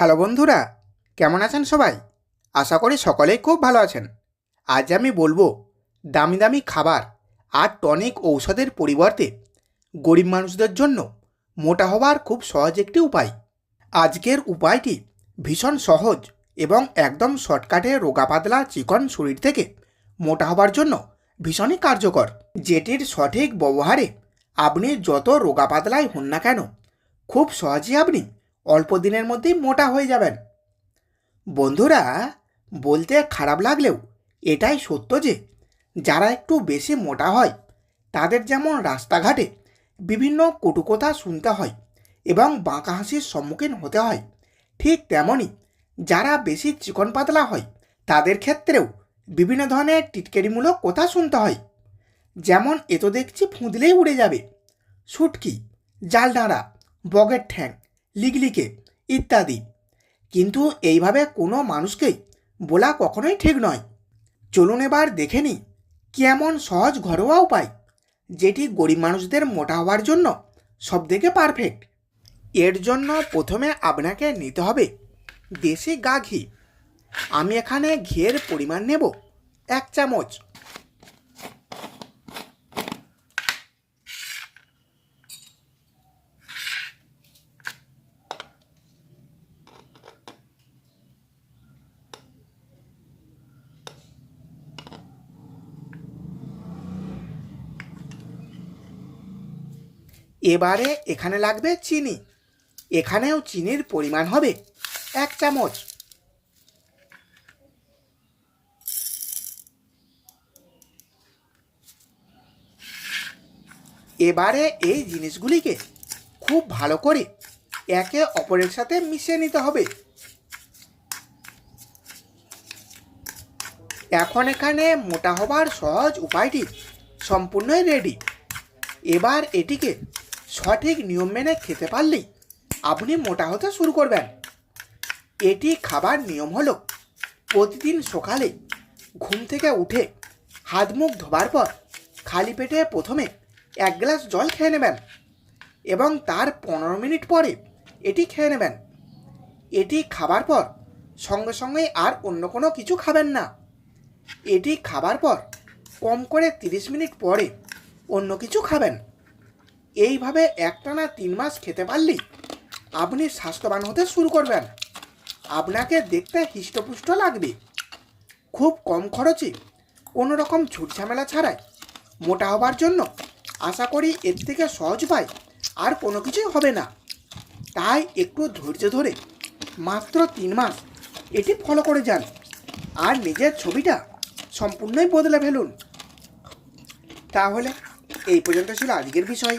Hello বন্ধুরা, কেমন আছেন সবাই? আশা করি সকলেই খুব ভালো আছেন। আজ আমি বলব দামি দামি খাবার আর টনিক ঔষধের পরিবর্তে গরিব মানুষদের জন্য মোটা হওয়ার খুব সহজ একটি উপায়। আজকের উপায়টি ভীষণ সহজ এবং একদম শর্টকাটে রোগা পাতলা চিকন শরীর থেকে মোটা হবার জন্য ভীষণই কার্যকর। যেটির সঠিক ব্যবহারে আপনি যত রোগা পাতলাই হন না কেন, খুব সহজেই আপনি অল্প দিনের মধ্যেই মোটা হয়ে যাবেন। বন্ধুরা, বলতে খারাপ লাগলেও এটাই সত্য যে, যারা একটু বেশি মোটা হয়, তাদের যেমন রাস্তাঘাটে বিভিন্ন কটুকথা শুনতে হয় এবং বাঁকা হাসির সম্মুখীন হতে হয়, ঠিক তেমনই যারা বেশি চিকন পাতলা হয়, তাদের ক্ষেত্রেও বিভিন্ন ধরনের টিটকেরিমূলক কথা শুনতে হয়। যেমন, এ তো দেখছি ফুঁদলেই উড়ে যাবে। শুটকি জালডাঁড়া বগের ঠ্যাং লিগলিকে, ইত্যাদি। কিন্তু এইভাবে কোনো মানুষকেই বলা কখনোই ঠিক নয়। চলুন এবার দেখে নিই কেমন সহজ ঘরোয়া উপায়, যেটি গরিব মানুষদের মোটা হওয়ার জন্য সবথেকে পারফেক্ট এর জন্য প্রথমে আপনাকে নিতে হবে দেশি গা ঘি আমি এখানে ঘিয়ের পরিমাণ নেব এক চামচ। এবারে এখানে লাগবে চিনি। এখানেও চিনির পরিমাণ হবে এক চামচ। এবারে এই জিনিসগুলিকে খুব ভালো করে একে অপরের সাথে মিশিয়ে নিতে হবে। এখন এখানে মোটা হবার সহজ উপায়টি সম্পূর্ণই রেডি এবার এটিকে সঠিক নিয়ম মেনে খেতে পারলেই আপনি মোটা হতে শুরু করবেন। এটি খাবার নিয়ম হলো, প্রতিদিন সকালে ঘুম থেকে উঠে হাত মুখ ধোবার পর খালি পেটে প্রথমে এক গ্লাস জল খেয়ে নেবেন এবং তার পনেরো মিনিট পরে এটি খেয়ে নেবেন। এটি খাবার পর সঙ্গে সঙ্গে আর অন্য কোনো কিছু খাবেন না। এটি খাবার পর কম করে তিরিশ মিনিট পরে অন্য কিছু খাবেন। এইভাবে একটানা তিন মাস খেতে পারলেই আপনি স্বাস্থ্যবান হতে শুরু করবেন। আপনাকে দেখতে হৃষ্টপুষ্ট লাগবে। খুব কম খরচে কোনো রকম ঝামেলা ছাড়াই। মোটা হবার জন্য আশা করি এর থেকে সহজ পাই আর কোনো কিছুই হবে না। তাই একটু ধৈর্য ধরে মাত্র তিন মাস এটি ফলো করে যান আর নিজের ছবিটা সম্পূর্ণই বদলে ফেলুন। তাহলে এই পর্যন্ত ছিল আজকের বিষয়।